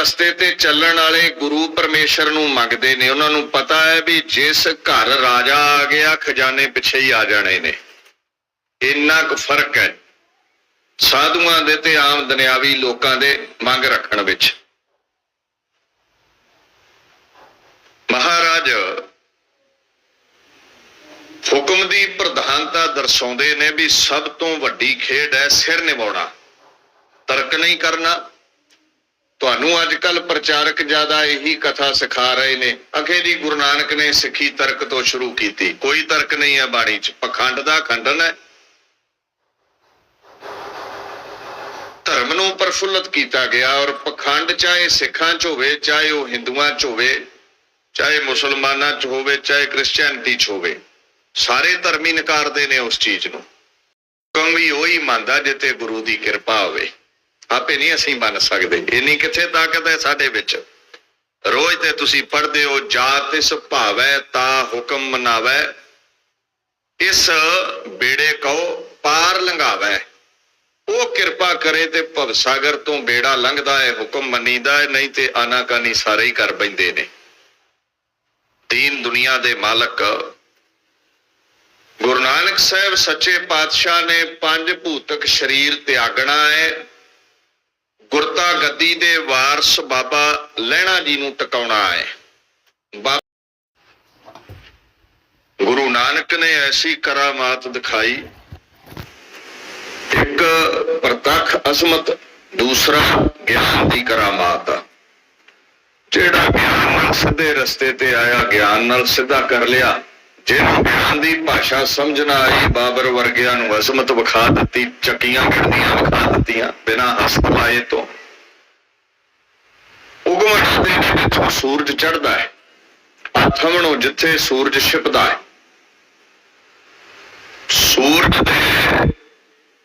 ਰਸਤੇ ਤੇ ਚੱਲਣ ਵਾਲੇ ਗੁਰੂ ਪਰਮੇਸ਼ਰ ਨੂੰ ਮੰਗਦੇ ਨੇ। ਉਹਨਾਂ ਨੂੰ ਪਤਾ ਹੈ ਵੀ ਜਿਸ ਘਰ ਰਾਜਾ ਆ ਗਿਆ, ਖਜ਼ਾਨੇ ਪਿੱਛੇ ਹੀ ਆ ਜਾਣੇ ਨੇ। ਇੰਨਾ ਕੁ ਫ਼ਰਕ ਹੈ ਸਾਧੂਆਂ ਦੇ ਤੇ ਆਮ ਦੁਨਿਆਵੀ ਲੋਕਾਂ ਦੇ ਮੰਗ ਰੱਖਣ ਵਿੱਚ। ਮਹਾਰਾਜ, ਹੁਕਮ ਦੀ ਪ੍ਰਧਾਨਤਾ ਦਰਸਾਉਂਦੇ ਨੇ ਵੀ ਸਭ ਤੋਂ ਵੱਡੀ ਖੇਡ ਹੈ ਸਿਰ ਨਿਵਾਉਣਾ ਤਰਕ ਨਹੀਂ ਕਰਨਾ। ਤੁਹਾਨੂੰ ਅੱਜ ਕੱਲ ਪ੍ਰਚਾਰਕ ਜ਼ਿਆਦਾ ਇਹੀ ਕਥਾ ਸਿਖਾ ਰਹੇ ਨੇ। ਅਖੇ ਜੀ ਗੁਰੂ ਨਾਨਕ ਨੇ ਸਿੱਖੀ ਤਰਕ ਤੋਂ ਸ਼ੁਰੂ ਕੀਤੀ। ਕੋਈ ਤਰਕ ਨਹੀਂ ਹੈ ਬਾਣੀ 'ਚ। ਪਖੰਡ ਦਾ ਖੰਡਨ ਹੈ। ਧਰਮ ਨੂੰ ਪ੍ਰਫੁੱਲਤ ਕੀਤਾ ਗਿਆ ਔਰ ਪਖੰਡ ਚਾਹੇ ਸਿੱਖਾਂ 'ਚ ਹੋਵੇ, ਚਾਹੇ ਉਹ ਹਿੰਦੂਆਂ 'ਚ ਹੋਵੇ, ਚਾਹੇ ਮੁਸਲਮਾਨਾਂ 'ਚ ਹੋਵੇ, ਚਾਹੇ ਕ੍ਰਿਸਚੀਅਨਟੀ 'ਚ ਹੋਵੇ, ਸਾਰੇ ਧਰਮੀ ਨਕਾਰਦੇ ਨੇ ਉਸ ਚੀਜ਼ ਨੂੰ। ਹੁਕਮ ਵੀ ਉਹੀ ਮੰਨਦਾ ਜਿੱਤੇ ਗੁਰੂ ਦੀ ਕਿਰਪਾ ਹੋਵੇ। ਆਪੇ ਨਹੀਂ ਅਸੀਂ ਮੰਨ ਸਕਦੇ। ਇੰਨੀ ਕਿੱਥੇ ਤਾਕਤ ਹੈ ਸਾਡੇ ਵਿੱਚ? ਰੋਜ਼ ਤੇ ਤੁਸੀਂ ਪੜ੍ਹਦੇ ਹੋ, ਜਾਤ ਇਸ ਭਾਵੈ, ਤਾ ਹੁਕਮ ਮਨਾਵੈ। ਇਸ ਬੇੜੇ ਕਉ ਪਾਰ ਲੰਘਾਵੈ। ਉਹ ਕਿਰਪਾ ਕਰੇ ਤੇ ਭਵ ਸਾਗਰ ਤੋਂ ਬੇੜਾ ਲੰਘਦਾ ਹੈ, ਹੁਕਮ ਮੰਨੀਦਾ ਹੈ, ਨਹੀਂ ਤੇ ਆਨਾਕਾਨੀ ਸਾਰੇ ਹੀ ਕਰ ਬੈਂਦੇ ਨੇ। ਦੀਨ ਦੁਨੀਆ ਦੇ ਮਾਲਕ, ਗੁਰੂ ਨਾਨਕ ਸਾਹਿਬ ਸੱਚੇ ਪਾਤਸ਼ਾਹ ਨੇ ਪੰਜ ਭੂਤਕ ਸਰੀਰ ਤਿਆਗਣਾ ਹੈ। ਗੁਰਤਾ ਗੱਦੀ ਦੇ ਵਾਰਸ ਬਾਬਾ ਲਹਿਣਾ ਜੀ ਨੂੰ ਟਿਕਾਉਣਾ ਹੈ। ਗੁਰੂ ਨਾਨਕ ਨੇ ਐਸੀ ਕਰਾਮਾਤ ਦਿਖਾਈ। ਇੱਕ ਪ੍ਰਤੱਖ ਅਸਮਤ ਦੂਸਰਾ ਗਿਆਨ ਦੀ ਕਰਾਮਾਤ। ਆ ਜਿਹੜਾ ਗਿਆਨ ਨਾਲ ਸਿੱਧੇ ਰਸਤੇ ਤੇ ਆਇਆ, ਗਿਆਨ ਨਾਲ ਸਿੱਧਾ ਕਰ ਲਿਆ। ਜਿਹਨੂੰ ਗਿਆਨ ਦੀ ਭਾਸ਼ਾ ਸਮਝ ਆਈ ਬਾਬਰ ਵਰਗਿਆਂ ਨੂੰ ਅਸਮਤ ਵਿਖਾ ਦਿੱਤੀ, ਚੱਕੀਆਂ ਖੜਦੀਆਂ ਵਿਖਾ ਦਿੱਤੀਆਂ ਬਿਨਾਂ ਹਸਤ ਤੋਂ। ਉਗਮਣ ਦੇ ਜਿੱਥੋਂ ਸੂਰਜ ਚੜ੍ਹਦਾ ਹੈ ਅਥਮਣੋਂ ਜਿੱਥੇ ਸੂਰਜ ਛਿਪਦਾ ਹੈ। ਸੂਰਜ ਦੇ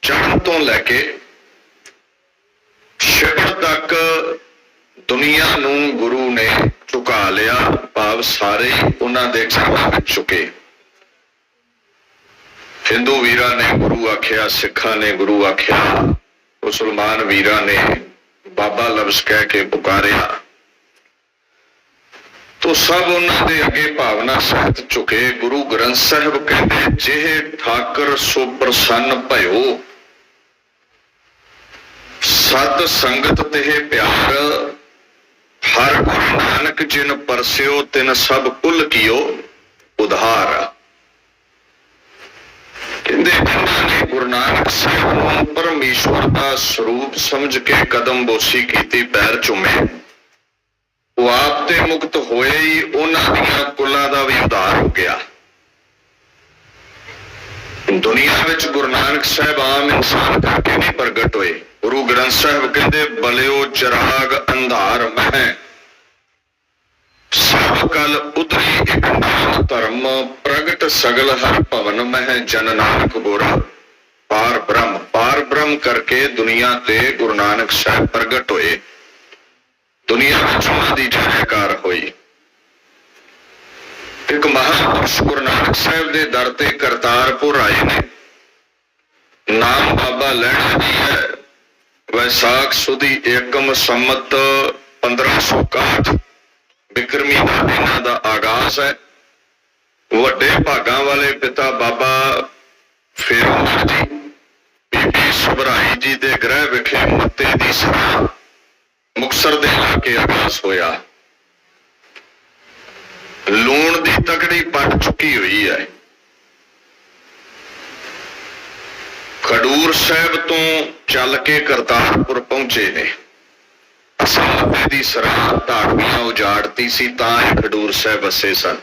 ਚੜ੍ਹਨ ਤੋਂ ਲੈ ਕੇ ਛਿਪਣ ਤੱਕ ਦੁਨੀਆ ਨੂੰ ਗੁਰੂ ਨੇ ਝੁਕਾ ਲਿਆ, ਭਾਵ ਸਾਰੇ ਉਹਨਾਂ ਦੇ ਚਰਨਾਂ ਝੁਕੇ। ਹਿੰਦੂ ਵੀਰਾਂ ਨੇ ਗੁਰੂ ਆਖਿਆ, ਸਿੱਖਾਂ ਨੇ ਗੁਰੂ ਆਖਿਆ, ਮੁਸਲਮਾਨ ਵੀਰਾਂ ਨੇ ਬਾਬਾ ਲਫ਼ਜ਼ ਕਹਿ ਕੇ ਪੁਕਾਰਿਆ। ਤੋ ਸਭ ਉਹਨਾਂ ਦੇ ਅੱਗੇ ਭਾਵਨਾ ਸਹਿਤ ਝੁਕੇ। ਗੁਰੂ ਗ੍ਰੰਥ ਸਾਹਿਬ ਕਹਿੰਦੇ ਜਿਹੇ ਠਾਕਰ ਸੋ ਪ੍ਰਸੰਨ ਭਇਓ। ਸਤ ਸੰਗਤ ਤੇ ਪਿਆਰ ਹਰ ਗੁਰੂ ਨਾਨਕ ਜਿਨ ਪਰਸਿਓ, ਤਿਨ ਸਭ ਕੁਲ ਕੀਓ, ਉਧਾਰ। ਕਹਿੰਦੇ ਨੇ ਗੁਰੂ ਨਾਨਕ ਸਾਹਿਬ ਨੂੰ ਪਰਮੇਸ਼ਵਰ ਦਾ ਸਰੂਪ ਸਮਝ ਕੇ ਕਦਮ ਬੋਸੀ ਕੀਤੀ, ਪੈਰ ਚੁੰਮੇ। ਉਹ ਆਪ ਤੇ ਮੁਕਤ ਹੋਏ ਹੀ ਉਹਨਾਂ ਦੀਆਂ ਕੁਲਾਂ ਦਾ ਵੀ ਉਧਾਰ ਹੋ ਗਿਆ। ਦੁਨੀਆ ਵਿੱਚ ਗੁਰੂ ਨਾਨਕ ਸਾਹਿਬ ਆਮ ਇਨਸਾਨ ਕਰਕੇ ਨਹੀਂ ਪ੍ਰਗਟ ਹੋਏ। ਗੁਰੂ ਗ੍ਰੰਥ ਸਾਹਿਬ ਕਹਿੰਦੇ, ਬਲਿਓ ਚਿਰਾਗ ਅੰਧਾਰ ਮਹਿ। ਸਭ ਕਲ ਉਤਰੀ ਇਕ ਧਰਮ, ਪ੍ਰਗਟ ਸਗਲ ਹਰ ਭਵਨ ਮਹਿ, ਜਨ ਨਾਨਕ ਗੁਰ ਪਾਰ ਬ੍ਰਹਮ ਪਾਰ ਬ੍ਰਹਮ ਕਰਕੇ ਦੁਨੀਆ ਤੇ ਗੁਰੂ ਨਾਨਕ ਸਾਹਿਬ ਪ੍ਰਗਟ ਹੋਏ। ਦੁਨੀਆ ਵਿੱਚ ਉਹਨਾਂ ਦੀ ਜੈਕਾਰ ਹੋਈ ਇੱਕ ਮਹਾਂਪੁਰਸ਼ ਗੁਰੂ ਨਾਨਕ ਸਾਹਿਬ ਦੇ ਦਰ ਤੇ ਕਰਤਾਰਪੁਰ ਆਏ ਨੇ। ਨਾਮ ਬਾਬਾ ਲੈਣਾ ਜੀ ਹੈ। ਵੈਸਾਖ ਸੁਦੀ ਏਕਮ ਸੰਮਤ 1561 ਬਿਕਰਮੀ ਦਾ ਇਹਨਾਂ ਦਾ ਆਗਾਜ਼ ਹੈ ਵੱਡੇ ਭਾਗਾਂ ਵਾਲੇ ਪਿਤਾ ਬਾਬਾ ਫੇਰੂਜ਼ ਜੀ ਬੀਬੀ ਸੁਭਰਾਈ ਜੀ ਦੇ ਗ੍ਰਹਿ ਵਿਖੇ ਮੱਤੇ ਦੀ ਸਭਾ ਮੁਕਸਰ ਦੇ ਇਲਾਕੇ ਆਗਾਜ਼ ਹੋਇਆ ਲੂਣ ਦੀ ਤਕੜੀ ਪੱਟ ਚੁੱਕੀ ਹੋਈ ਹੈ ਖਡੂਰ ਸਾਹਿਬ ਤੋਂ ਚੱਲ ਕੇ ਕਰਤਾਰਪੁਰ ਪਹੁੰਚੇ ਨੇ। ਅਸਾਂ ਦੀ ਸਰਾਹ ਢਾੜੀਆਂ ਉਜਾੜਤੀ ਸੀ ਤਾਂ ਇਹ ਖਡੂਰ ਸਾਹਿਬ ਵਸੇ ਸਨ।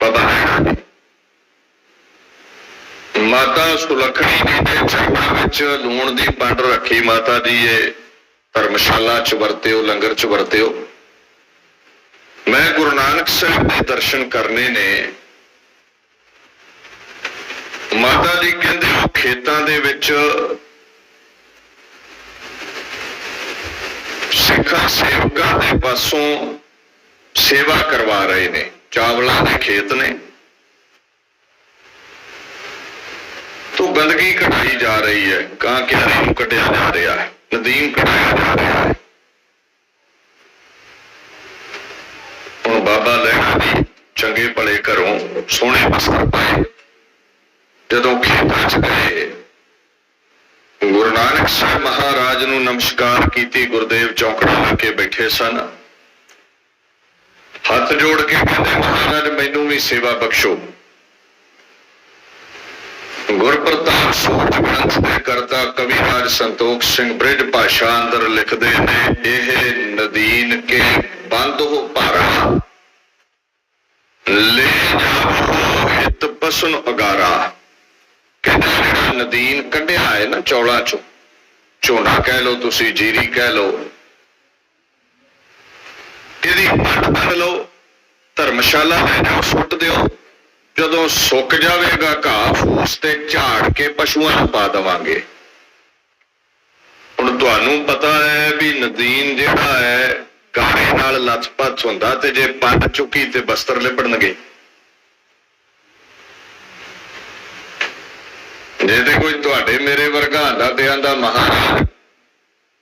ਬਾਬਾ ਮਾਤਾ ਸੁਲੱਖਣੀ ਜੀ ਦੇ ਚਰਨਾਂ ਵਿੱਚ ਲੂਣ ਦੀ ਪੰਡ ਰੱਖੀ ਮਾਤਾ ਜੀ ਇਹ ਧਰਮਸ਼ਾਲਾ ਚ ਵਰਤਿਓ, ਲੰਗਰ ਚ ਵਰਤਿਓ। ਮੈਂ ਗੁਰੂ ਨਾਨਕ ਸਾਹਿਬ ਦੇ ਦਰਸ਼ਨ ਕਰਨੇ ਨੇ। ਮਾਤਾ ਜੀ ਕਹਿੰਦੇ ਖੇਤਾਂ ਦੇ ਵਿੱਚ ਸਿੱਖਾਂ, ਸੇਵਕਾਂ ਦੇ ਪਾਸੋਂ ਸੇਵਾ ਕਰਵਾ ਰਹੇ ਨੇ। ਚਾਵਲਾਂ ਦੇ ਖੇਤ ਨੇ। ਤੋਂ ਗੰਦਗੀ ਘਟਾਈ ਜਾ ਰਹੀ ਹੈ। ਕਾਂ ਕਿਆਰੀ ਨੂੰ ਕਟਿਆ ਜਾ ਰਿਹਾ ਹੈ। ਨਦੀਮ ਕਟਾਇਆ ਜਾ ਰਿਹਾ ਹੈ। ਹੁਣ ਬਾਬਾ ਲਹਿਣਾ ਜੀ ਚੰਗੇ ਭਲੇ ਘਰੋਂ ਸੋਹਣੇ ਵਸਤਰ ਪਾਏ। ਜਦੋਂ ਖੇਤਾਂ 'ਚ ਗਏ ਗੁਰੂ ਨਾਨਕ ਸਾਹਿਬ ਮਹਾਰਾਜ ਨੂੰ ਨਮਸਕਾਰ ਕੀਤੀ, ਗੁਰਦੇਵ ਚੌਂਕੜਾ ਲਾ ਕੇ ਬੈਠੇ ਸਨ। ਹੱਥ ਜੋੜ ਕੇ ਕਹਿੰਦੇ, ਮਹਾਰਾਜ, ਮੈਨੂੰ ਵੀ ਸੇਵਾ ਬਖਸ਼ੋ। ਗੁਰਪ੍ਰਤਾਪ ਸੂਤ ਗ੍ਰੰਥ ਦੇ ਕਰਤਾ ਕਵੀ ਰਾਜ ਸੰਤੋਖ ਸਿੰਘ ਬ੍ਰਿਜ ਭਾਸ਼ਾ ਅੰਦਰ ਲਿਖਦੇ ਨੇ, ਇਹ ਨਦੀਨ ਕੇ ਬੰਦ ਹੋ ਭਾਰਾ, ਲੈ ਜਾਓ ਹਿਤ ਪਸਨ ਅਗਾਰਾ ਕਹਿੰਦਾ ਜਿਹੜਾ ਨਦੀਨ ਕੱਢਿਆ ਹੈ ਨਾ ਚੌਲਾਂ ਚੋਂ। ਝੋਨਾ ਕਹਿ ਲਓ, ਤੁਸੀਂ ਜੀਰੀ ਕਹਿ ਲਓ। ਇਹਦੀ ਪੱਟ ਬੰਨ ਲਓ। ਧਰਮਸ਼ਾਲਾ ਲੈ ਜਾਓ ਸੁੱਟ ਦਿਓ। ਜਦੋਂ ਸੁੱਕ ਜਾਵੇਗਾ ਘਾਹ, ਫੂਸ ਤੇ ਝਾੜ ਕੇ ਪਸ਼ੂਆਂ ਨੂੰ ਪਾ ਦੇਵਾਂਗੇ। ਹੁਣ ਤੁਹਾਨੂੰ ਪਤਾ ਹੈ ਵੀ ਨਦੀਨ ਜਿਹੜਾ ਹੈ, ਗਾਣੇ ਨਾਲ ਲੱਥਪੱਥ ਹੁੰਦਾ ਤੇ ਜੇ ਪੱਟ ਚੁੱਕੀ ਤੇ ਬਸਤਰ ਲਿਪੜਨਗੇ ਜੇ ਤੇ ਕੋਈ ਤੁਹਾਡੇ ਮੇਰੇ ਵਰਗਾ ਆਂਦਾ ਤੇ ਆਂਦਾ ਮਹਾਰਾਜ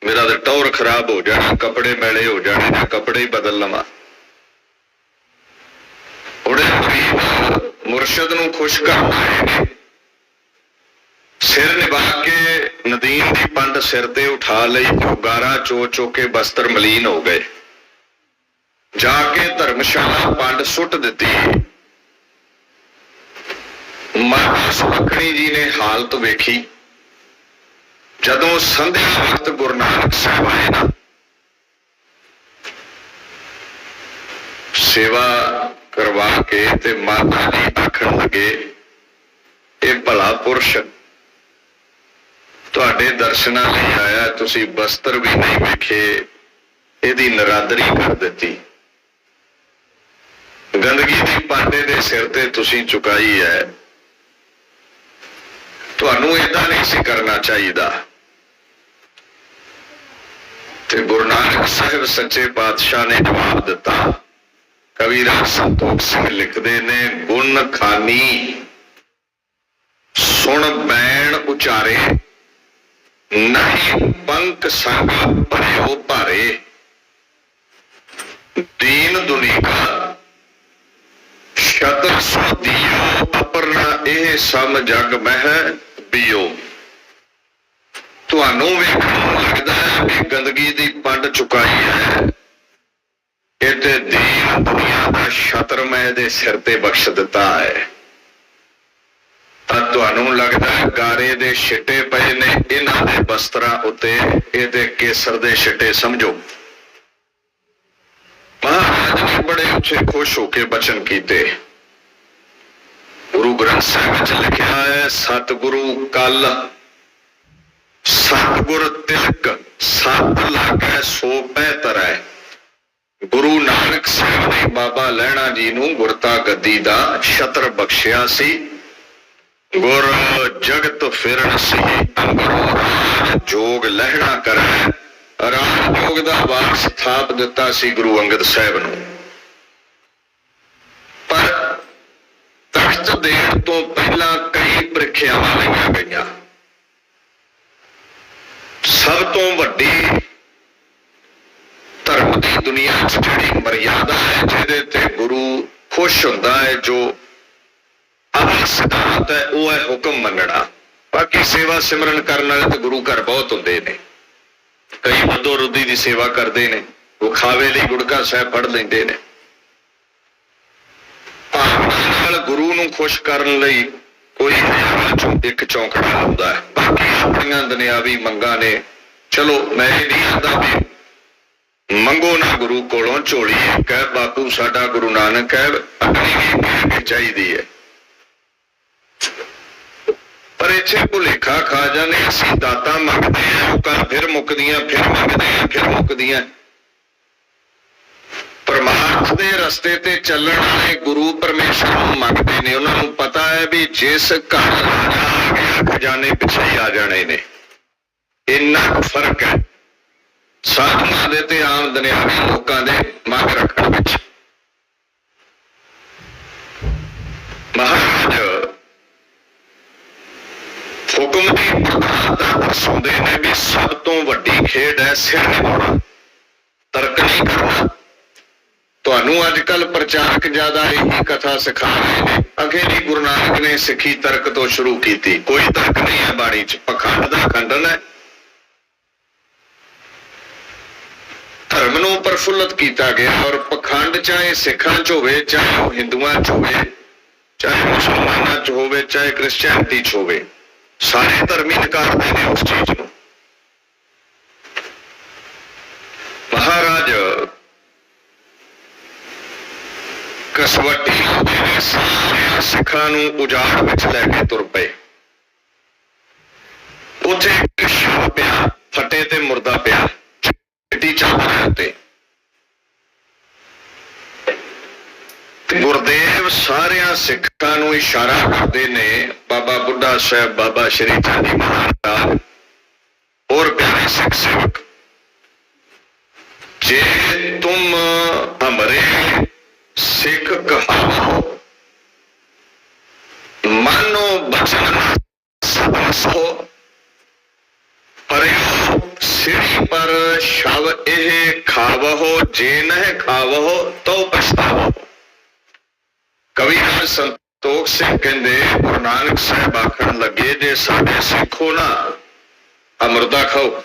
ਮੇਰਾ ਤੇ ਟੌਰ ਖਰਾਬ ਹੋ ਜਾਣਾ, ਕੱਪੜੇ ਮੈਲੇ ਹੋ ਜਾਣੇ ਨੇ ਕੱਪੜੇ ਹੀ ਬਦਲ ਲਵਾਂ। ਉਹਦੇ ਮੁਰਸ਼ਦ ਨੂੰ ਖੁਸ਼ ਕਰਨਾ ਸਿਰ ਨਿਭਾ ਕੇ ਨਦੀਨ ਦੀ ਪੰਡ ਸਿਰ ਤੇ ਉਠਾ ਲਈ ਜੋਗਾਰਾ ਚੋ ਚੋ ਕੇ ਬਸਤਰ ਮਲੀਨ ਹੋ ਗਏ। ਜਾ ਕੇ ਧਰਮਸ਼ਾਲਾ ਪੰਡ ਸੁੱਟ ਦਿੱਤੀ ਮਾਤਾ ਸੁਖਣੀ ਜੀ ਨੇ ਹਾਲਤ ਵੇਖੀ। ਜਦੋਂ ਸੰਧਿਆ ਵਕਤ ਗੁਰੂ ਨਾਨਕ ਸਾਹਿਬ ਆਏ ਨਾ, ਸੇਵਾ ਕਰਵਾ ਕੇ ਤੇ ਮਾਤਾ ਜੀ ਆਖਣ ਲੱਗੇ, ਇਹ ਭਲਾ ਪੁਰਸ਼, ਤੁਹਾਡੇ ਦਰਸ਼ਨਾਂ ਲਈ ਆਇਆ, ਤੁਸੀਂ ਬਸਤਰ ਵੀ ਨਹੀਂ ਵੇਖੇ, ਇਹਦੀ ਨਰਾਦਰੀ ਕਰ ਦਿੱਤੀ। ਗੰਦਗੀ ਦੀ ਪਾਂਡੇ ਦੇ ਸਿਰ ਤੇ ਤੁਸੀਂ ਚੁਕਾਈ ਹੈ। ਤੁਹਾਨੂੰ ਇਦਾਂ ਨਹੀਂ ਸੀ ਕਰਨਾ ਚਾਹੀਦਾ। ਤੇ ਗੁਰੂ ਨਾਨਕ ਸਾਹਿਬ ਸੱਚੇ ਪਾਤਸ਼ਾਹ ਨੇ ਜਵਾਬ ਦਿੱਤਾ। ਕਵੀ ਰਾਜ ਸੰਤੋਖ ਸਿੰਘ ਲਿਖਦੇ ਨੇ, ਗੁਣ ਖਾਨੀ, ਸੁਣ ਬੈਣ ਉਚਾਰੇ, ਨਹੀਂ ਪੰਕ ਸੰਗ ਭਰਿਓ ਭਾਰੇ। ਦੀਨ ਦੁਨੀਕਾ, ਸ਼ਤਰ ਸੋਦੀਓ ਅਪਰਨਾ, ਇਹ ਸਮ ਜਗ ਮਹਿ ਬਿਓ ਤੁਹਾਨੂੰ ਵੇਖਣ ਨੂੰ ਲੱਗਦਾ ਹੈ ਕਿ ਗੰਦਗੀ ਦੀ ਪੰਡ ਚੁਕਾਈ ਹੈ। ਇਹ ਤੇ ਦੀਨ ਦੁਨੀਆ ਦਾ ਸ਼ਤਰ ਮੈਂ ਇਹਦੇ ਸਿਰ ਤੇ ਬਖਸ਼ ਦਿੱਤਾ ਹੈ। ਤਾਂ ਤੁਹਾਨੂੰ ਲੱਗਦਾ ਹੈ ਗਾਰੇ ਦੇ ਛਿੱਟੇ ਪਏ ਨੇ, ਇਹਨਾਂ ਦੇ ਬਸਤਰਾਂ ਉੱਤੇ, ਇਹਦੇ ਕੇਸਰ ਦੇ ਛਿੱਟੇ, ਸਮਝੋ। ਮਹਾਰਾਜ ਨੇ ਬੜੇ ਉੱਚੇ ਖੁਸ਼ ਹੋ ਕੇ ਬਚਨ ਕੀਤੇ। ਗੁਰੂ ਗ੍ਰੰਥ ਸਾਹਿਬ ਵਿੱਚ ਲਿਖਿਆ ਹੈ, ਸਤਿਗੁਰੂ ਕਲ, ਸਤਿਗੁਰ ਤਿਲਕ, ਸਤ ਲਾਗੈ ਸੋ ਪੈ ਤਰੈ ਗੁਰੂ ਨਾਨਕ ਸਾਹਿਬ ਨੇ ਬਾਬਾ ਲਹਿਣਾ ਜੀ ਨੂੰ ਗੁਰਤਾ ਗੱਦੀ ਦਾ ਛਤਰ ਬਖਸ਼ਿਆ ਸੀ। ਗੁਰ ਜਗਤ ਫਿਰਨ ਸੀ ਅੰਗਰੋ ਜੋਗ ਲਹਿਣਾ ਕਰੈ ਰਾਜ ਜੋਗ ਦਾ ਵਾਰ ਥਾਪ ਦਿੱਤਾ ਸੀ ਗੁਰੂ ਅੰਗਦ ਸਾਹਿਬ ਨੂੰ ਪਰ ਤਖਤ ਦੇਣ ਤੋਂ ਪਹਿਲਾਂ ਕਈ ਪ੍ਰੀਖਿਆਵਾਂ ਲਈਆਂ ਗਈਆਂ। ਸਭ ਤੋਂ ਵੱਡੀ ਧਰਮ ਦੀ ਦੁਨੀਆ 'ਚ ਜਿਹੜੀ ਮਰਿਆਦਾ ਹੈ, ਜਿਹਦੇ ਤੇ ਗੁਰੂ ਖੁਸ਼ ਹੁੰਦਾ ਹੈ, ਜੋ ਆਹ ਸਿਧਾਂਤ ਹੈ, ਉਹ ਹੈ ਹੁਕਮ ਮੰਨਣਾ। ਬਾਕੀ ਸੇਵਾ ਸਿਮਰਨ ਕਰਨ ਵਾਲੇ ਤੇ ਗੁਰੂ ਘਰ ਬਹੁਤ ਹੁੰਦੇ ਨੇ। ਕਈ ਮੱਦੋ ਰੁੱਦੀ ਦੀ ਸੇਵਾ ਕਰਦੇ ਨੇ। ਉਹ ਖਾਵੇ ਲਈ ਗੁੜਕਾ ਸਾਹਿਬ ਪੜ ਲੈਂਦੇ ਨੇ ਭਾਵਨਾ ਨਾਲ ਗੁਰੂ ਨੂੰ ਖੁਸ਼ ਕਰਨ ਲਈ ਕੋਈ ਇੱਕ ਚੌਂਕੜਾ ਹੁੰਦਾ ਹੈ। ਬਾਕੀ ਆਪਣੀਆਂ ਦੁਨਿਆਵੀ ਮੰਗਾਂ ਨੇ। ਚਲੋ, ਮੈਂ ਇਹ ਨਹੀਂ ਆਂਦਾ ਵੀ ਮੰਗੋ ਨਾ ਗੁਰੂ ਕੋਲੋਂ ਝੋਲੀ ਕਹਿ ਬਾਪੂ, ਸਾਡਾ ਗੁਰੂ ਨਾਨਕ ਹੈ, ਅਗਲੀ ਵੀ ਚਾਹੀਦੀ ਹੈ। ਪਰ ਇੱਥੇ ਭੁਲੇਖਾ ਖਾ ਜਾਂਦੇ ਅਸੀਂ ਦਾਤਾ ਮੰਗਦੇ ਆ ਲੋਕਾਂ ਫਿਰ ਮੁੱਕਦੀਆਂ, ਫਿਰ ਮੰਗਦੇ ਆ ਫਿਰ ਮੁੱਕਦੀਆਂ। ਪਰਮਾਰਥ ਦੇ ਰਸਤੇ ਤੇ ਚੱਲਣ ਵਾਲੇ ਗੁਰੂ ਪਰਮੇਸ਼ਰ ਨੂੰ ਮੰਗਦੇ ਨੇ। ਉਹਨਾਂ ਨੂੰ ਪਤਾ ਹੈ ਵੀ ਜਿਸ ਘਰ ਆ ਗਿਆ, ਖਜ਼ਾਨੇ ਪਿੱਛੇ ਹੀ ਆ ਜਾਣੇ ਨੇ। ਇੰਨਾ ਫ਼ਰਕ ਹੈ। ਸਾਧੂਆਂ ਦੇ ਤੇ ਆਮ ਦੁਨਿਆਵੀ ਲੋਕਾਂ ਦੇ ਮੰਗ ਰੱਖਣ ਵਿੱਚ। ਮਹਾਰਾਜ, ਹੁਕਮ ਦੀ ਪ੍ਰਧਾਨਤਾ ਦਰਸਾਉਂਦੇ ਨੇ ਵੀ ਸਭ ਤੋਂ ਵੱਡੀ ਖੇਡ ਹੈ ਸਿਰ ਨਿਭਾਉਣਾ ਤਰਕ ਨਹੀਂ ਕਰਨਾ। ਤੁਹਾਨੂੰ ਅੱਜ ਕੱਲ ਪ੍ਰਚਾਰਕ ਜ਼ਿਆਦਾ ਇਹੀ ਕਥਾ ਸਿਖਾ ਰਹੇ ਨੇ। ਅਗੇ ਗੁਰੂ ਨਾਨਕ ਨੇ ਸਿੱਖੀ ਤਰਕ ਤੋਂ ਸ਼ੁਰੂ ਕੀਤੀ। ਕੋਈ ਤਰਕ ਨਹੀਂ ਹੈ ਬਾਣੀ 'ਚ। ਪਖੰਡ ਦਾ ਖੰਡਨ ਹੈ। ਧਰਮ ਨੂੰ ਪ੍ਰਫੁੱਲਤ ਕੀਤਾ ਗਿਆ ਔਰ ਪਖੰਡ ਚਾਹੇ ਸਿੱਖਾਂ 'ਚ ਹੋਵੇ, ਚਾਹੇ ਉਹ ਹਿੰਦੂਆਂ 'ਚ ਹੋਵੇ, ਚਾਹੇ ਮੁਸਲਮਾਨਾਂ 'ਚ ਹੋਵੇ, ਚਾਹੇ ਕ੍ਰਿਸਚੀਅਨਟੀ 'ਚ ਹੋਵੇ। ਸਾਰੇ ਧਰਮੀ ਨਕਾਰਦੇ ਨੇ ਉਸ ਚੀਜ਼ ਨੂੰ ਮਹਾਰਾਜ ਕਸਵੱਟੀ ਸਿੱਖਾਂ ਨੂੰ ਉਜਾੜ ਵਿੱਚ ਲੈ ਕੇ ਤੁਰ ਪਏ। ਉੱਥੇ ਸ਼ਵ ਪਿਆ, ਫੱਟੇ ਤੇ ਮੁਰਦਾ ਪਿਆ, ਚਿੱਟੀ ਚਾਦਰ ਉੱਤੇ। ਗੁਰਦੇਵ ਸਾਰਿਆਂ ਸਿੱਖਾਂ ਨੂੰ ਇਸ਼ਾਰਾ ਕਰਦੇ ਨੇ, ਬਾਬਾ ਬੁੱਢਾ ਸਾਹਿਬ, ਬਾਬਾ ਸ਼੍ਰੀ ਚੰਦੀ ਮਹਾਰਾਜ, ਹੋਰ ਪਿਆਰੇ ਸਿੱਖ ਸੇਵਕ। ਜੇ ਤੁਮ ਹਮਰੇ ਸਿੱਖ ਕਹਾਵੋ ਮਾਨੋ ਬਚਨ ਸੋ। ਪਰਿਓ ਸਿਰ ਪਰ ਸ਼ਵ ਇਹ ਖਾਵੋ ਜੇ ਨਹਿ ਖਾਵੋ ਤੋ ਪਛਤਾਵੋ ਕਵੀ ਰਾਜ ਸੰਤੋਖ ਸਿੰਘ ਕਹਿੰਦੇ, ਗੁਰੂ ਨਾਨਕ ਸਾਹਿਬ ਆਖਣ ਲੱਗੇ, ਜੇ ਸਾਡੇ ਸਿੱਖੋ ਨਾ ਅਮਰਦਾ ਖਾਓ।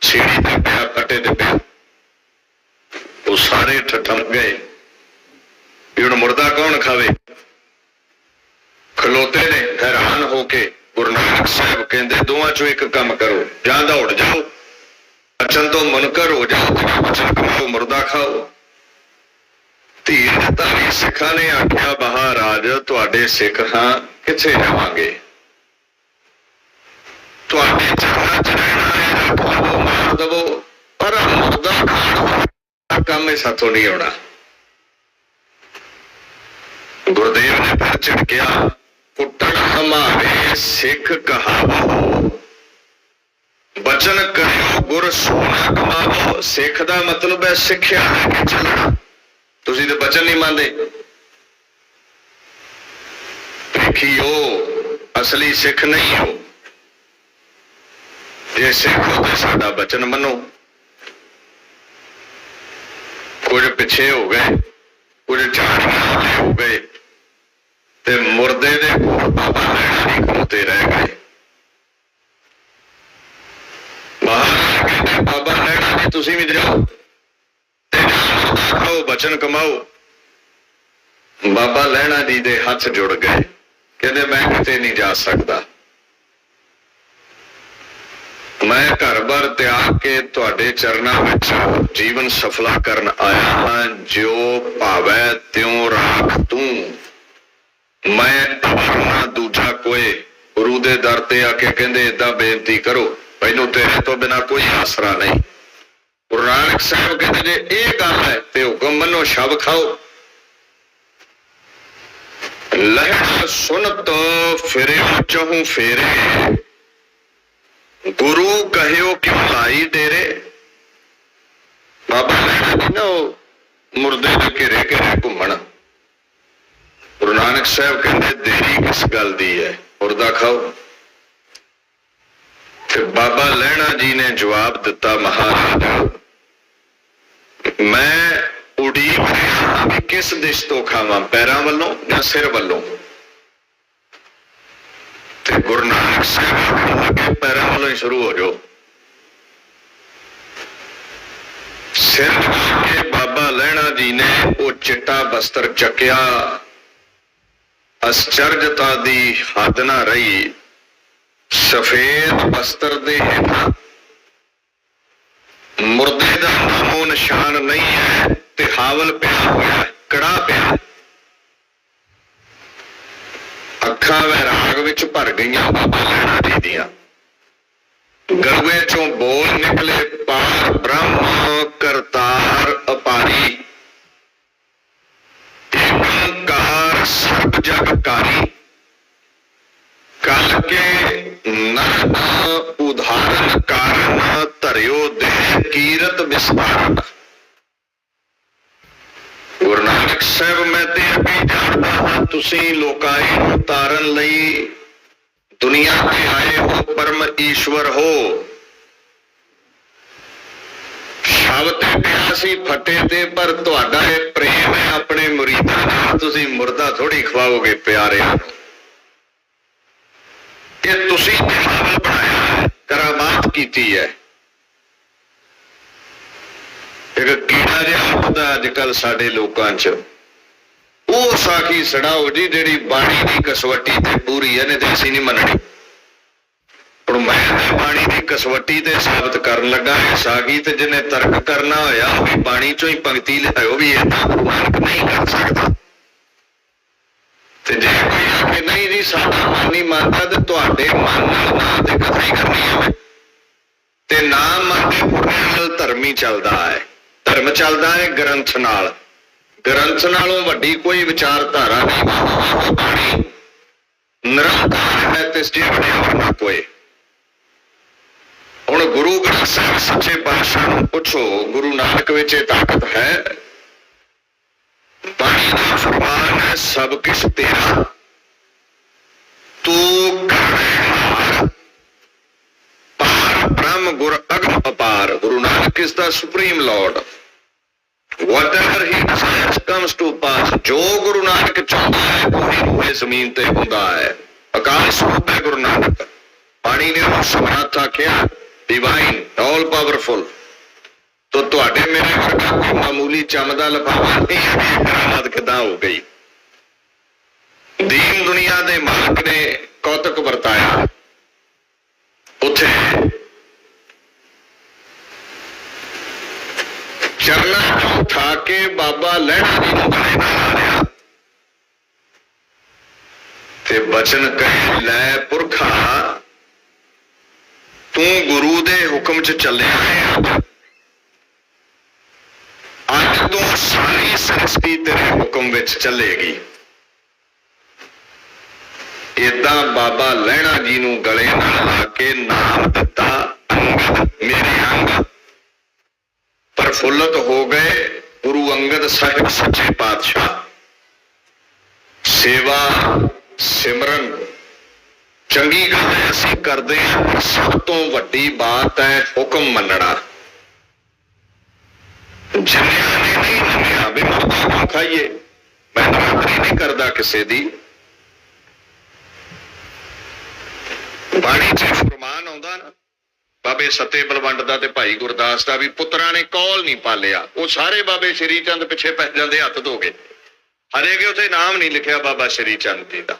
ਛੇੜੀ ਤੇ ਪਿਆ, ਕਟੇ ਤੇ ਪਿਆ। ਉਹ ਸਾਰੇ ਠਠਮ ਗਏ। ਵੀ ਹੁਣ ਮੁਰਦਾ ਕੌਣ ਖਾਵੇ? ਖਲੋਤੇ ਨੇ, ਹੈਰਾਨ ਹੋ ਕੇ ਗੁਰੂ ਨਾਨਕ ਸਾਹਿਬ ਕਹਿੰਦੇ, ਦੋਵਾਂ ਚੋਂ ਇੱਕ ਕੰਮ ਕਰੋ, ਜਾਂ ਦੌੜ ਜਾਓ ਬਚਨ ਤੋਂ ਮੁਨਕਰ ਹੋ ਜਾਓ ਬਚਨ ਕਮਾਓ, ਮੁਰਦਾ ਖਾਓ। ਧੀਰ ਧਾਰੀ ਸਿੱਖਾਂ ਨੇ ਆਖਿਆ, ਮਹਾਰਾਜ, ਤੁਹਾਡੇ ਸਿੱਖ ਹਾਂ, ਕਿੱਥੇ ਜਾਵਾਂਗੇ? ਤੁਹਾਡੇ ਚਰਨਾਂ 'ਚ ਰਹਿਣਾ ਹੈ ਮਾਰ ਦਵੋ, ਪਰ ਮੁਰਦਾ ਖਾਣ ਕੰਮ ਇਹ ਸਾਥੋਂ ਨਹੀਂ ਹੋਣਾ ਗੁਰਦੇਵ ਨੇ ਫਿਰ ਝਿੜਕਿਆ ਕੁੱਟਣ ਹਮਾਰੇ ਸਿੱਖ ਕਹਾਵੋ ਬਚਨ ਕਰਿਓ ਗੁਰ ਸੋਨਾ ਕਮਾਵੋ ਸਿੱਖ ਦਾ ਮਤਲਬ ਹੈ ਸਿੱਖਿਆ ਲੈ ਕੇ ਚੱਲਣਾ ਤੁਸੀਂ ਤਾਂ ਬਚਨ ਨਹੀਂ ਮੰਨਦੇ ਦੇਖਿਓ ਅਸਲੀ ਸਿੱਖ ਨਹੀਂ ਹੋ ਜੇ ਸਿੱਖ ਹੋ ਤਾਂ ਸਾਡਾ ਬਚਨ ਮੰਨੋ ਕੁਝ ਪਿੱਛੇ ਹੋ ਗਏ ਕੁਝ ਝਾੜੀਆਂ ਵਾਲੇ ਹੋ ਗਏ ਤੇ ਮੁਰਦੇ ਦੇ ਕੋਲ ਬਾਬਾ ਲੈਣਾ ਨਹੀਂ ਖਲੋਤੇ ਰਹਿ ਗਏ। ਬਾਬਾ ਲੈਣਾ ਜੀ, ਤੁਸੀਂ ਵੀ ਜਾਓ ਤੇ ਬਚਨ ਕਮਾਓ। ਬਾਬਾ ਲੈਣਾ ਜੀ ਦੇ ਹੱਥ ਜੁੜ ਗਏ। ਕਹਿੰਦੇ, ਮੈਂ ਕਿਤੇ ਨਹੀਂ ਜਾ ਸਕਦਾ। ਮੈਂ ਘਰ-ਬਾਰ ਤਿਆਗ ਕੇ ਤੁਹਾਡੇ ਚਰਨਾਂ ਵਿੱਚ ਜੀਵਨ ਸਫਲਾ ਕਰਨ ਆਇਆ ਹਾਂ। ਜਿਉ ਭਾਵੈ ਤਿਉ ਰਾਖ ਤੂੰ। ਗੁਰੂ ਦੇ ਦਰ ਤੇ ਆ ਕੇ ਕਹਿੰਦੇ ਇਦਾਂ ਬੇਨਤੀ ਕਰੋ, ਮੈਨੂੰ ਤੇਰੇ ਤੋਂ ਬਿਨਾ ਕੋਈ ਆਸਰਾ ਨਹੀਂ। ਗੁਰੂ ਨਾਨਕ ਸਾਹਿਬ ਕਹਿੰਦੇ ਜੇ ਇਹ ਗੱਲ ਹੈ, ਤੇ ਹੁਕਮ ਮੰਨੋ ਸ਼ਬ ਖਾਓ। ਲਹਿਣਾ ਸੁਨਤ ਫਿਰਿਓ, ਚਹੂ ਫੇਰੇ। ਗੁਰੂ ਕਹਿਓ ਕਿਉਂ ਲਾਈ ਡੇਰੇ? ਬਾਬਾ ਲੈਣਾ ਜੀ ਨਾ ਉਹ ਮੁਰਦੇ ਦੇ ਘੇਰੇ ਘੇਰੇ ਘੁੰਮਣ। ਗੁਰੂ ਨਾਨਕ ਸਾਹਿਬ ਕਹਿੰਦੇ, ਦੇਰੀ ਕਿਸ ਗੱਲ ਦੀ ਹੈ? ਮੁਰਦਾ ਖਾਓ। ਤੇ ਬਾਬਾ ਲਹਿਣਾ ਜੀ ਨੇ ਜਵਾਬ ਦਿੱਤਾ ਮਹਾਰਾਜ, ਮੈਂ ਉਡੀਕ ਕਿਸ ਦਿਸ਼ ਤੋਂ ਖਾਵਾਂ, ਪੈਰਾਂ ਵੱਲੋਂ ਜਾਂ ਸਿਰ ਵੱਲੋਂ? ਤੇ ਗੁਰੂ ਨਾਨਕ ਸਾਹਿਬ ਲੱਗੇ, ਪੈਰਾਂ ਵੱਲੋਂ ਹੀ ਸ਼ੁਰੂ ਹੋ ਜਾਓ। ਸਿਰ ਕੇ ਬਾਬਾ ਲਹਿਣਾ ਜੀ ਨੇ ਉਹ ਚਿੱਟਾ ਬਸਤਰ ਚੱਕਿਆ। ਅਸਚਰਜਤਾ ਦੀ ਹੱਦ ਨਾ ਰਹੀ। ਸਫੇਦ ਬਸਤਰ ਦੇ ਹੇਠਾਂ ਮੁਰਦੇ ਦਾ ਨਾਮੋ ਨਿਸ਼ਾਨ ਨਹੀਂ ਹੈ ਤੇ ਹਾਵਲ ਪਿਆ ਹੋਇਆ, ਕੜਾ ਪਿਆ। ਅੱਖਾਂ ਵੈਰਾਗ ਵਿੱਚ ਭਰ ਗਈਆਂ ਬਾਬਾ ਲੈਣਾ ਜੀ ਦੀਆਂ। ਗਰਵੇ ਚੋਂ ਬੋਲ ਨਿਕਲੇ, ਪਾਰ ਬ੍ਰਹਮ ਕਰਤਾਰ ਅਪਾਰੀ। ਕਾਰ ਸਰਬ ਜਗ ਕਾਰੀ ਕਲ ਕੇ ਨਰਕ ਉਧਾਰਨ ਕਾਰਨ ਧਰਿਓ ਦੇ ਕੀਰਤ ਵਿਸਤਾਰਨ ਗੁਰੂ ਨਾਨਕ ਸਾਹਿਬ ਮੈਂ ਤੇ ਅੱਗੇ ਜਾਣਦਾ ਹਾਂ ਤੁਸੀਂ ਲੋਕਾਈ ਨੂੰ ਤਾਰਨ ਲਈ ਦੁਨੀਆ ਤੇ ਆਏ ਹੋ ਪਰਮ ਈਸ਼ਵਰ ਹੋ ਸਭ ਤੇ ਪਿਆ ਸੀ ਫੱਟੇ ਤੇ ਪਰ ਤੁਹਾਡਾ ਇਹ ਤੁਸੀਂ ਮੁਰਦਾ ਥੋੜੀ ਖਵਾਓਗੇ ਪਿਆਰਿਆਂ ਨੂੰ। ਇਹ ਤੁਸੀਂ ਦਿਖਾਵਾ ਬਣਾਇਆ ਕਰਾਮਾਤ ਕੀਤੀ ਹੈ। ਇੱਕ ਕੀੜਾ ਜਿਹਾ ਉੱਠਦਾ ਅੱਜ ਕੱਲ ਸਾਡੇ ਲੋਕਾਂ 'ਚ। ਉਹ ਸਾਖੀ ਸੜਾਓ ਜੀ, ਜਿਹੜੀ ਬਾਣੀ ਦੀ ਕਸਵੱਟੀ ਤੇ ਪੂਰੀ ਹੈ, ਨਹੀਂ ਤੇ ਅਸੀਂ ਨਹੀਂ ਮੰਨਣੀ। ਹੁਣ ਮੈਂ ਤਾਂ ਬਾਣੀ ਦੀ ਕਸਵੱਟੀ ਤੇ ਸਾਬਤ ਕਰਨ ਲੱਗਾ ਇਹ ਸਾਖੀ ਤੇ ਜਿਹਨੇ ਤਰਕ ਕਰਨਾ ਹੋਇਆ, ਉਹ ਵੀ ਬਾਣੀ ਚੋਂ ਹੀ ਪੰਕਤੀ ਲਿਆਇਓ ਵੀ ਇਹ ਤਾਂ ਨਹੀਂ ਕਰ ਸਕਦਾ। ਤੇ ਜੇ ਕੋਈ ਆਖੇ ਨਹੀਂ ਜੀ ਸਾਡਾ ਮਨ ਨਹੀਂ ਮੰਨਦਾ ਤੇ ਤੁਹਾਡੇ ਮਨ ਨਾਲ ਨਾ ਤੇ ਕਥਾ ਕਰਨੀ ਹੈ ਤੇ ਨਾ ਮੰਨਦੇ ਪੁਰਨੇ ਨਾਲ ਚੱਲਦਾ ਹੈ। ਧਰਮ ਚੱਲਦਾ ਹੈ ਗ੍ਰੰਥ ਨਾਲ। ਗ੍ਰੰਥ ਨਾਲੋਂ ਵੱਡੀ ਕੋਈ ਵਿਚਾਰਧਾਰਾ ਨਹੀਂ ਨਿਰੰਕਾਰ ਹੈ ਤੇ ਜੇ ਬਣਿਆ ਵਰਨਾ ਕੋਈ। ਹੁਣ ਗੁਰੂ ਗ੍ਰੰਥ ਸਾਹਿਬ ਸੱਚੇ ਪਾਤਸ਼ਾਹ ਨੂੰ ਪੁੱਛੋ, ਗੁਰੂ ਨਾਨਕ ਵਿੱਚ ਇਹ ਤਾਕਤ ਹੈ? ਬਾਣੀ ਦਾ ਫਰਮਾਨ ਹੈ ਸਭ ਕਿਛ ਤੇਰਾ ਤੂੰ ਕਰਹਿ ਪਾਰ ਬ੍ਰਹਮ ਗੁਰ ਅਗਮ ਅਪਾਰ ਗੁਰੂ ਨਾਨਕ ਇਸ ਦਾ supreme lord whatever he desires comes to pass ਜੋ ਗੁਰੂ ਨਾਨਕ ਚਾਹੁੰਦਾ ਹੈ ਉਹੀ ਰੂਹੇ ਜ਼ਮੀਨ ਤੇ ਹੁੰਦਾ ਹੈ ਅਕਾਲ ਸਰੂਪ ਹੈ ਗੁਰੂ ਨਾਨਕ ਪਾਣੀ ਨੇ ਉਹ ਸਮਰੱਥ ਆਖਿਆ ਡਿਵਾਈਨ ਆਲ ਪਾਵਰਫੁਲ ਤੋ ਤੁਹਾਡੇ ਮੇਰੇ ਵਰਗਾ ਕੋਈ ਮਾਮੂਲੀ ਚੰਮ ਦਾ ਲਫਾਫਾ ਨਹੀਂ ਕਰਾਮਾਤ ਕਿੱਦਾਂ ਹੋ ਗਈ? ਦੀਨ ਦੁਨੀਆ ਦੇ ਮਾਲਕ ਨੇ ਕੌਤਕ ਵਰਤਾਇਆ। ਉੱਥੇ ਚਰਨਾਂ ਤੋਂ ਉਠਾ ਕੇ ਬਾਬਾ ਲਹਿਣਾ ਜੀ ਨੂੰ ਗਲੇ ਨਾਲ ਲਿਆ। ਤੇ ਬਚਨ ਕਹਿ, ਲੈ ਪੁਰਖਾ, ਤੂੰ ਗੁਰੂ ਦੇ ਹੁਕਮ 'ਚ ਚੱਲਿਆ ਹੈ ਅੱਜ ਸਾਰੀ ਸ੍ਰਿਸ਼ਟੀ ਤੇਰੇ ਹੁਕਮ ਵਿੱਚ ਚੱਲੇਗੀ, ਏਦਾਂ ਬਾਬਾ ਲਹਿਣਾ ਜੀ ਨੂੰ ਗਲੇ ਨਾਲ ਲਾ ਕੇ ਨਾਮ ਦਿੱਤਾ, ਅੰਗਦ, ਮੇਰੇ ਅੰਗ। ਪ੍ਰਫੁੱਲਤ ਹੋ ਗਏ ਗੁਰੂ ਅੰਗਦ ਸਾਹਿਬ ਸੱਚੇ ਪਾਤਸ਼ਾਹ। ਸੇਵਾ ਸਿਮਰਨ, ਚੰਗੀ ਗੱਲ ਹੈ, ਅਸੀਂ ਕਰਦੇ ਹਾਂ ਸਭ ਤੋਂ ਵੱਡੀ ਬਾਤ ਹੈ ਹੁਕਮ ਮੰਨਣਾ ਜਿੰਨਿਆਂ ਨੇ ਨਹੀਂ ਮੰਨਿਆ ਵੀ ਮਰਦਾ ਨਾ ਖਾਈਏ ਮੈਂ ਨਰਾਦਰੀ ਨਹੀਂ ਕਰਦਾ ਕਿਸੇ ਦੀ। ਬਾਣੀ 'ਚ ਫਰਮਾਨ ਆਉਂਦਾ ਨਾ, ਬਾਬੇ ਸੱਤੇ ਬਲਵੰਡ ਦਾ ਤੇ ਭਾਈ ਗੁਰਦਾਸ ਦਾ ਵੀ ਪੁੱਤਰਾਂ ਨੇ ਕੌਲ ਨਹੀਂ ਪਾਲਿਆ। ਉਹ ਸਾਰੇ ਬਾਬੇ ਸ਼੍ਰੀ ਚੰਦ ਪਿੱਛੇ ਪੈ ਜਾਂਦੇ, ਹੱਥ ਧੋ ਕੇ। ਹਰੇਕੇ ਉਤੇ ਨਾਮ ਨਹੀਂ ਲਿਖਿਆ ਬਾਬਾ ਸ਼੍ਰੀ ਚੰਦ ਜੀ ਦਾ।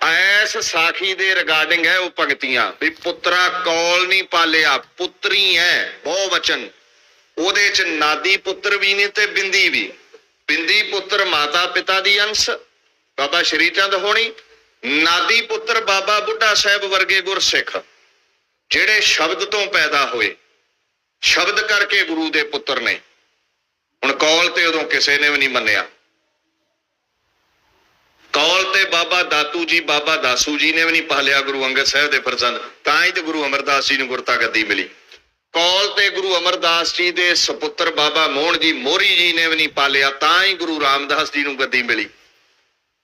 ਐਸ ਸਾਖੀ ਦੇ ਰਿਗਾਰਡਿੰਗ ਹੈ ਉਹ ਭਗਤੀਆਂ ਵੀ ਪੁੱਤਰਾ ਕੌਲ ਨਹੀਂ ਪਾਲਿਆ, ਪੁੱਤਰੀ ਹੈ ਬਹੁ ਵਚਨ। ਉਹਦੇ ਚ ਨਾਦੀ ਪੁੱਤਰ ਵੀ ਨੇ ਤੇ ਬਿੰਦੀ ਵੀ। ਬਿੰਦੀ ਪੁੱਤਰ ਮਾਤਾ ਪਿਤਾ ਦੀ ਅੰਸ਼, ਬਾਬਾ ਸ਼੍ਰੀ ਚੰਦ ਹੋਣੀ, ਨਾਦੀ ਪੁੱਤਰ ਬਾਬਾ ਬੁੱਢਾ ਸਾਹਿਬ ਵਰਗੇ ਗੁਰਸਿੱਖ, ਜਿਹੜੇ ਸ਼ਬਦ ਤੋਂ ਪੈਦਾ ਹੋਏ। ਸ਼ਬਦ ਕਰਕੇ ਗੁਰੂ ਦੇ ਪੁੱਤਰ ਨੇ। ਹੁਣ ਕੌਲ ਤੇ ਉਦੋਂ ਕਿਸੇ ਨੇ ਵੀ ਨਹੀਂ ਮੰਨਿਆ। ਕੌਲ ਤੇ ਬਾਬਾ ਦਾਤੂ ਜੀ, ਬਾਬਾ ਦਾਸੂ ਜੀ ਨੇ ਵੀ ਨਹੀਂ ਪਾਲਿਆ ਗੁਰੂ ਅੰਗਦ ਸਾਹਿਬ ਦੇ ਫਰਜ਼ੰਦ ਤਾਂ ਹੀ ਤੇ ਗੁਰੂ ਅਮਰਦਾਸ ਜੀ ਨੂੰ ਗੁਰਤਾ ਗੱਦੀ ਮਿਲੀ। ਕੌਲ ਤੇ ਗੁਰੂ ਅਮਰਦਾਸ ਜੀ ਦੇ ਸੁਪੁੱਤਰ ਬਾਬਾ ਮੋਹਨ ਜੀ ਮੋਰੀ ਜੀ ਨੇ ਵੀ ਨਹੀਂ ਪਾਲਿਆ, ਤਾਂ ਹੀ ਗੁਰੂ ਰਾਮਦਾਸ ਜੀ ਨੂੰ ਗੱਦੀ ਮਿਲੀ।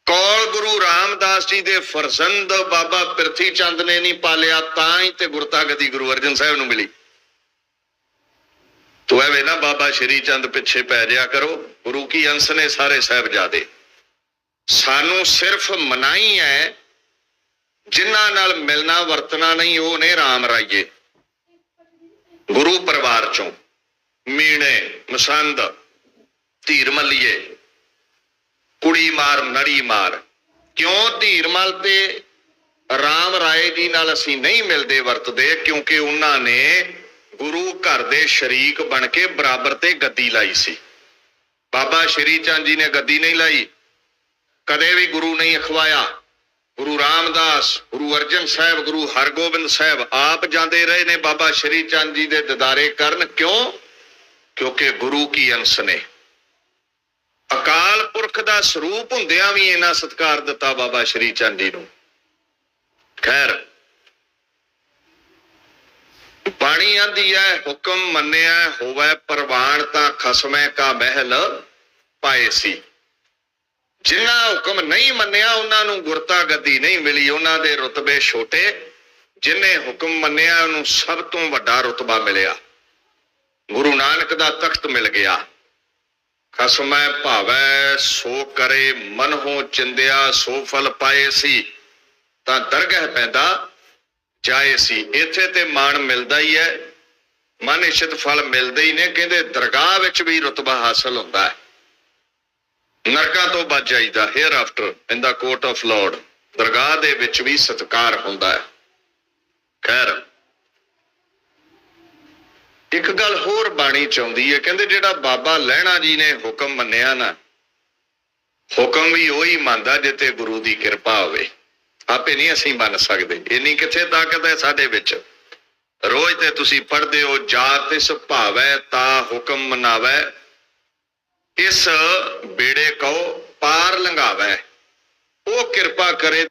ਕੌਲ ਗੁਰੂ ਰਾਮਦਾਸ ਜੀ ਦੇ ਫਰਜ਼ੰਦ ਬਾਬਾ ਪ੍ਰਿਥੀ ਚੰਦ ਨੇ ਨਹੀਂ ਪਾਲਿਆ, ਤਾਂ ਹੀ ਤੇ ਗੁਰਤਾ ਗੱਦੀ ਗੁਰੂ ਅਰਜਨ ਸਾਹਿਬ ਨੂੰ ਮਿਲੀ। ਤੂੰ ਐਵੇਂ ਨਾ ਬਾਬਾ ਸ਼੍ਰੀ ਚੰਦ ਪਿੱਛੇ ਪੈ ਜਾਇਆ ਕਰੋ, ਗੁਰੂ ਕੀ ਅੰਸ਼ ਨੇ ਸਾਰੇ ਸਾਹਿਬਜ਼ਾਦੇ। ਸਾਨੂੰ ਸਿਰਫ ਮਨਾਈ ਹੈ, ਜਿਨ੍ਹਾਂ ਨਾਲ ਮਿਲਣਾ ਵਰਤਣਾ ਨਹੀਂ, ਉਹ ਨੇ ਰਾਮ ਰਾਈਏ। ਗੁਰੂ ਪਰਿਵਾਰ ਚੋਂ ਮੀਣੇ, ਮਸੰਦ, ਧੀਰ ਮੱਲੀਏ, ਕੁੜੀ ਮਾਰ, ਨੜੀ ਮਾਰ। ਕਿਉਂ ਧੀਰ ਧੀਰਮਲ ਤੇ ਰਾਮ ਰਾਏ ਜੀ ਨਾਲ ਅਸੀਂ ਨਹੀਂ ਮਿਲਦੇ ਵਰਤਦੇ? ਕਿਉਂਕਿ ਉਹਨਾਂ ਨੇ ਗੁਰੂ ਘਰ ਦੇ ਸ਼ਰੀਕ ਬਣ ਕੇ ਬਰਾਬਰ ਤੇ ਗੱਦੀ ਲਾਈ ਸੀ। ਬਾਬਾ ਸ਼੍ਰੀ ਚੰਦ ਜੀ ਨੇ ਗੱਦੀ ਨਹੀਂ ਲਾਈ। ਕਦੇ ਵੀ ਗੁਰੂ ਨਹੀਂ ਅਖਵਾਇਆ। ਗੁਰੂ ਰਾਮਦਾਸ, ਗੁਰੂ ਅਰਜਨ ਸਾਹਿਬ, ਗੁਰੂ ਹਰਗੋਬਿੰਦ ਸਾਹਿਬ ਆਪ ਜਾਂਦੇ ਰਹੇ ਨੇ ਬਾਬਾ ਸ਼੍ਰੀ ਚੰਦ ਜੀ ਦੇ ਦਿਦਾਰੇ ਕਰਨ। ਕਿਉਂ? ਕਿਉਂਕਿ ਗੁਰੂ ਕੀ ਅੰਸ਼ ਨੇ। ਅਕਾਲ ਪੁਰਖ ਦਾ ਸਰੂਪ ਹੁੰਦਿਆਂ ਵੀ ਇਹਨਾਂ ਸਤਕਾਰ ਦਿੱਤਾ ਬਾਬਾ ਸ਼੍ਰੀ ਚੰਦ ਜੀ ਨੂੰ। ਖੈਰ, ਬਾਣੀ ਆਂਦੀ ਹੈ ਹੁਕਮ ਮੰਨਿਆ ਹੋਵੇ ਪ੍ਰਵਾਨ ਤਾਂ ਖਸਮੈ ਕਾ ਮਹਿਲ ਪਾਏ ਸੀ। ਜਿਨ੍ਹਾਂ ਹੁਕਮ ਨਹੀਂ ਮੰਨਿਆ, ਉਹਨਾਂ ਨੂੰ ਗੁਰਤਾ ਗੱਦੀ ਨਹੀਂ ਮਿਲੀ। ਉਹਨਾਂ ਦੇ ਰੁਤਬੇ ਛੋਟੇ। ਜਿਨੇ ਹੁਕਮ ਮੰਨਿਆ, ਉਹਨੂੰ ਸਭ ਤੋਂ ਵੱਡਾ ਰੁਤਬਾ ਮਿਲਿਆ। ਗੁਰੂ ਨਾਨਕ ਦਾ ਤਖਤ ਮਿਲ ਗਿਆ। ਖਸਮੈ ਭਾਵੈ, ਸੋ ਕਰੇ ਮਨ ਹੋ ਚਿੰਦਿਆ, ਸੋ ਫਲ ਪਾਏ ਸੀ। ਤਾਂ ਦਰਗਹਿ ਪੈਂਦਾ, ਜਾਏ ਸੀ। ਇੱਥੇ ਤੇ ਮਾਣ ਮਿਲਦਾ ਹੀ ਹੈ। ਮਨ ਇਛਤ ਫਲ ਮਿਲਦੇ ਹੀ ਨੇ। ਕਹਿੰਦੇ ਦਰਗਾਹ ਵਿੱਚ ਵੀ ਰਤਬਾ ਹਾਸਲ ਹੁੰਦਾ ਹੈ। ਨਰਕਾਂ ਤੋਂ ਬਚ ਜਾਈਦਾ, hereafter in the court of lord ਦਰਗਾਹ ਦੇ ਵਿੱਚ ਵੀ ਸਤਕਾਰ ਹੁੰਦਾ ਹੈ। ਖੈਰ, ਇੱਕ ਗੱਲ ਹੋਰ ਬਾਣੀ ਚ ਆਉਂਦੀ ਹੈ, ਕਹਿੰਦੇ ਜਿਹੜਾ ਬਾਬਾ ਲਹਿਣਾ ਜੀ ਨੇ ਹੁਕਮ ਮੰਨਿਆ ਨਾ, ਹੁਕਮ ਵੀ ਉਹੀ ਮੰਨਦਾ ਜਿੱਤੇ ਗੁਰੂ ਦੀ ਕਿਰਪਾ ਹੋਵੇ। ਆਪੇ ਨਹੀਂ ਅਸੀਂ ਮੰਨ ਸਕਦੇ, ਇੰਨੀ ਕਿੱਥੇ ਤਾਕਤ ਹੈ ਸਾਡੇ ਵਿੱਚ। ਰੋਜ਼ ਤੇ ਤੁਸੀਂ ਪੜ੍ਹਦੇ ਹੋ, ਜਾਤ ਇਸ ਭਾਵੈ, ਤਾ ਹੁਕਮ ਮਨਾਵੈ। ਇਸ ਬੇੜੇ ਕੋ ਪਾਰ ਲੰਘਾਵੈ। ਉਹ ਕਿਰਪਾ ਕਰੇ